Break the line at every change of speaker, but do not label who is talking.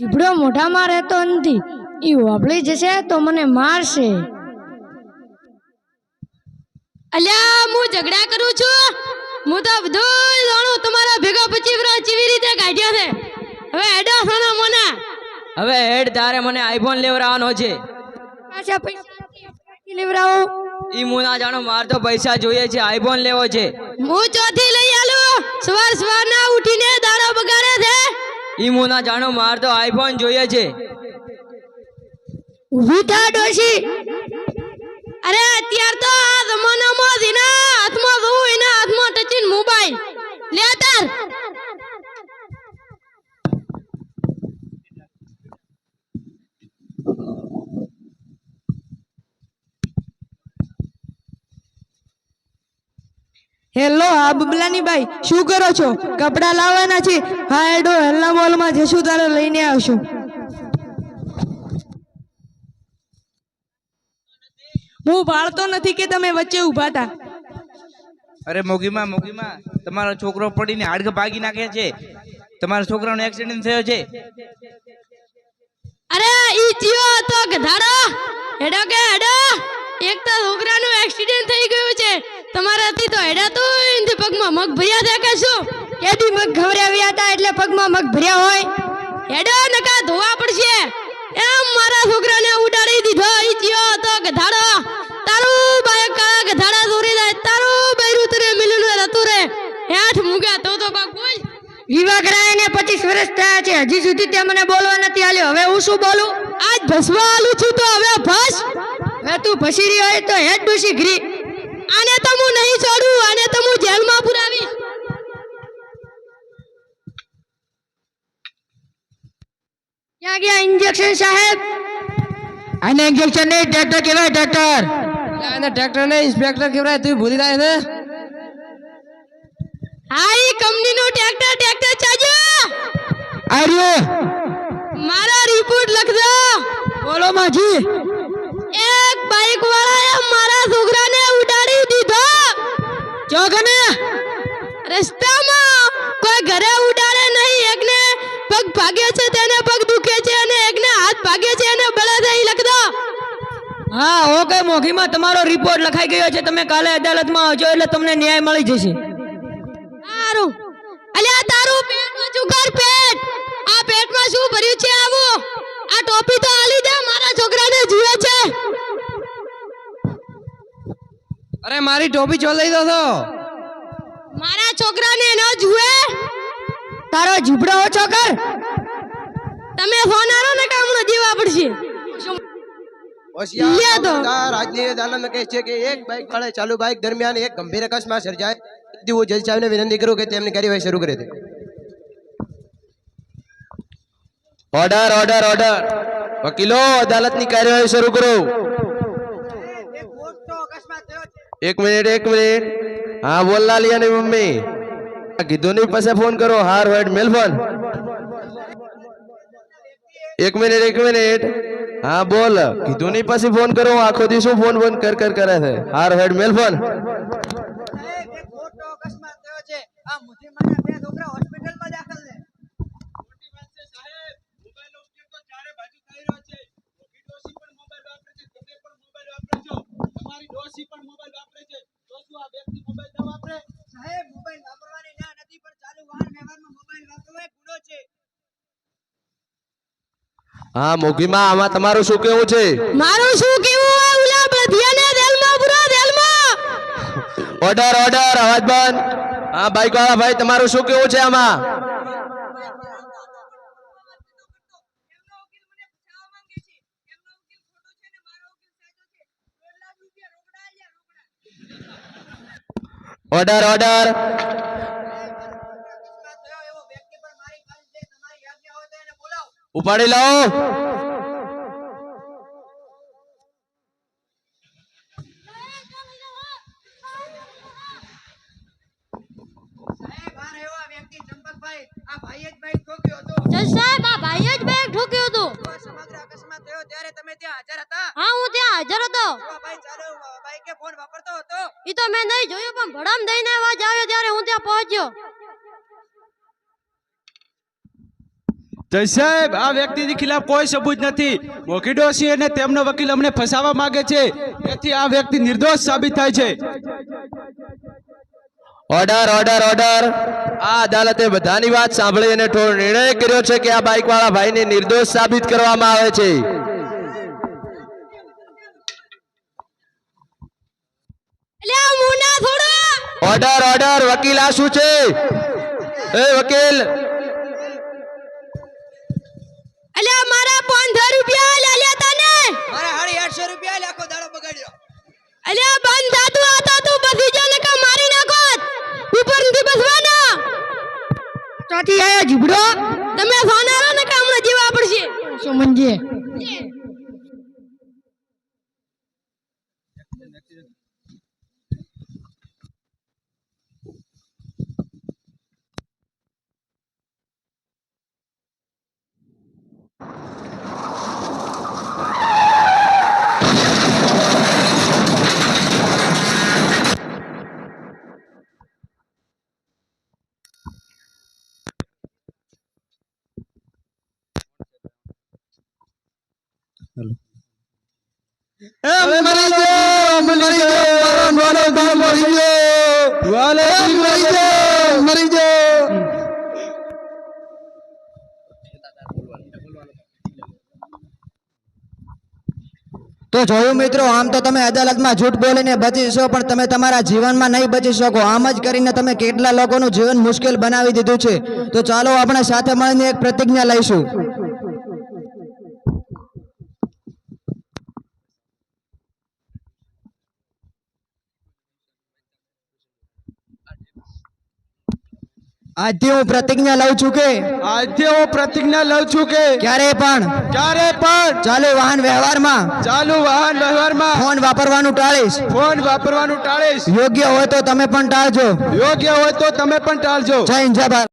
જીબડો મોઢામાં રહેતો નથી એ વાપળી જશે તો મને મારશે.
અલ્યા હું ઝઘડા કરું છું? હું તો બધું જાણું તમારા ભેગા પછી વર્ષ કેવી રીતે કાઢ્યા છે? હવે હેડો સોના મોના.
હવે હેડ તારે મને આઈફોન લેવડાવવાનો છે.
પૈસા
ઈ હું ના જાણું માર તો પૈસા જોઈએ છે આઈફોન લેવો છે.
હું ચોથી લઈ આલું? સવાર સવાર ના છે
ઈ હું ના જાણું માર તો આઈફોન જોઈએ છે.
થા ડોશી.
અરે અત્યાર તો આ જમાનામાં જેના હાથમાં જોવું એના હાથમાં ટચીન મોબાઈલ. લે તાર.
હેલો હા બબલાની બાઈ શું કરો છો? કપડાં લાવવાના છે? હા એડો હેલ્લા મોલમાં જશું તારે લઈને આવશું. હું ભાળતો નથી કે તમે વચ્ચે ઊભા હતા?
અરે મોગીમાં મોગીમાં તમારો છોકરો પડીને હાડક ભાગી નાખે છે. તમારા છોકરાનો એક્સિડન્ટ થયો છે.
અરે ઈ હતો તો ગધાડો હેડો કે હેડો? એક તો છોકરાનું એક્સિડન્ટ થઈ ગયું છે તમારાથી તો હેડાતું તો પગમાં મગ ભર્યા હતા કે શું
એથી મગ ઘવરાવ્યા હતા એટલે પગમાં મગ ભર્યા હોય?
હેડો નકા ધોવા પડશે. એમ મારા છોકરાને ઉડાડી દીધો ઈ થયો તો ગધાડો. તારું બાઈક કાળા ગધાડા દોરી જાય તારું બૈરું તરે મિલું રતું રે હેઠ મુગા તો તો કા કોઈ.
વિવાહ કરાઈને પચીસ વર્ષ થયા છે હજી સુધી તે મને બોલવા નથી આલ્યો. હવે હું શું બોલું?
આજ ભસવા આલું છું તો હવે ભસ.
હવે તું ફસી રહ્યો હોય તો હેડ ભસી ઘરી.
આને તો હું નહીં છોડું આને તો હું જેલમાં પુરાવી
ક્યાં ગયા ઇન્જેક્શન સાહેબ?
આને ઇન્જેક્શન નહીં ટ્રેક્ટર કેવાય ટ્રેક્ટર
આને ટ્રેક્ટર ને ઇન્સ્પેક્ટર કેવાય તું ભૂલી જાય છે
હા ઈ કંપનીનું ટ્રેક્ટર ટ્રેક્ટર ચાજો
આર્યો.
મારા રિપોર્ટ લખજો.
બોલો માજી.
એક બાઈક વાળાએ મારા છોકરાને ઉડાડી દીધો.
ચોકને
રસ્તામાં કોઈ ઘરે ઉડાડે નહીં એકને પગ ભાગે છે તેને પગ દુખે છે અને એકને હાથ ભાગે છે અને બળે છે લખ
હા ઓકે મોઘીમાં તમારો રિપોર્ટ લખાઈ ગયો છે. તમે કાલે અદાલતમાં આવજો એટલે તમને ન્યાય મળી જશે.
સારું. અલ્યા તારું પેટ ઊંચું કર પેટ આ પેટમાં શું ભર્યું છે આવું આ ટોપી તો આલી દે મારા છોકરાને જીવે છે
અરે મારી ટોપી ચોલાઈ દો છો
મારા છોકરાને ન જુએ?
તારો જીબડો ઓછો કર
તમે સોનારો ને કામણો જીવા પડશે.
હોશિયાર આજની કહે છે કે એક બાઇક વાળા ચાલુ બાઇક દરમિયાન એક ગંભીર અકસ્માત સર્જાય. હું જજ સાહેબને વિનંતી કરું કે તેમની કાર્યવાહી શરૂ કરી દે.
ઓર્ડર ઓર્ડર ઓર્ડર વકીલો અદાલતની કાર્યવાહી શરૂ કરો. એક મિનિટ એક મિનિટ. હા, બોલ લાલિયાની મમ્મી. આ કીધું નહીં પાસે ફોન કરો, હાર હેડ મેલફોન એક મિનિટ એક મિનિટ. હા, બોલ. કીધું નહીં પછી ફોન કરો, આખો દી શું ફોન ફોન કર કર, કરે છે? હાર હેડ મેલ ફોન. હા મોગીમાં આમાં તમારું શું કેવું છે?
મારું શું કેવું ઉલા બધિયાને જેલમાં પૂરા જેલમાં
ઓર્ડર ઓર્ડર અવાજ બંધ. હા બાઈક વાળા ભાઈ તમારું શું કેવું છે આમાં? ઓર્ડર ઓર્ડર ઉપાડી લાવો
જજ સાહેબ આ ભાઈએ જ બેગ ઠોક્યો હતો હા હું ત્યાં હાજર હતો ઈ તો મેં નહીં જોયું પણ ભડમ દઈને અવાજ આવ્યો ત્યારે હું ત્યાં પહોંચ્યો
જય સાહેબ આ વ્યક્તિની ખિલાફ કોઈ સબૂત નથી. મોખી ડોશી અને તેમનો વકીલ અમને ફસાવવા માંગે છે. તેથી આ વ્યક્તિ નિર્દોષ સાબિત થાય છે.
ઓર્ડર ઓર્ડર ઓર્ડર આ અદાલતે બધાની વાત સાંભળી અને થોડો નિર્ણય કર્યો છે કે આ બાઇક વાળા ભાઈને નિર્દોષ સાબિત કરવામાં આવે છે.
અલ્યા મુના થોડો.
ઓર્ડર ઓર્ડર વકીલ આ શું છે? એ વકીલ
અલ્યા બંધ થાતું આ તો તું બસી જા નકા મારી નાખોત ઉપર નથી બસવાનો.
ચોથી આયા જીબડો.
તમે સોનારા નકા હમણાં જીવા પડશે?
મંજે
તો જોયું મિત્રો આમ તો તમે અદાલતમાં જૂઠ બોલીને બચી શકો પણ તમે તમારા જીવનમાં નહીં બચી શકો. આમ જ કરીને તમે કેટલા લોકોનું જીવન મુશ્કેલ બનાવી દીધું છે. તો ચાલો આપણે સાથે મળીને એક પ્રતિજ્ઞા લઈશું. આજથી હું પ્રતિજ્ઞા લઉં છું કે?
આજથી હું પ્રતિજ્ઞા લઉં છું કે?
ક્યારે પણ?
ક્યારે પણ?
ચાલુ વાહન વ્યવહારમાં?
ચાલુ વાહન વ્યવહારમાં.
ફોન વાપરવાનું ટાળીશ.
ફોન વાપરવાનું ટાળીશ.
યોગ્ય હોય તો તમે પણ ટાળજો.
યોગ્ય હોય તો તમે પણ ટાળજો.
જય જય ભારત.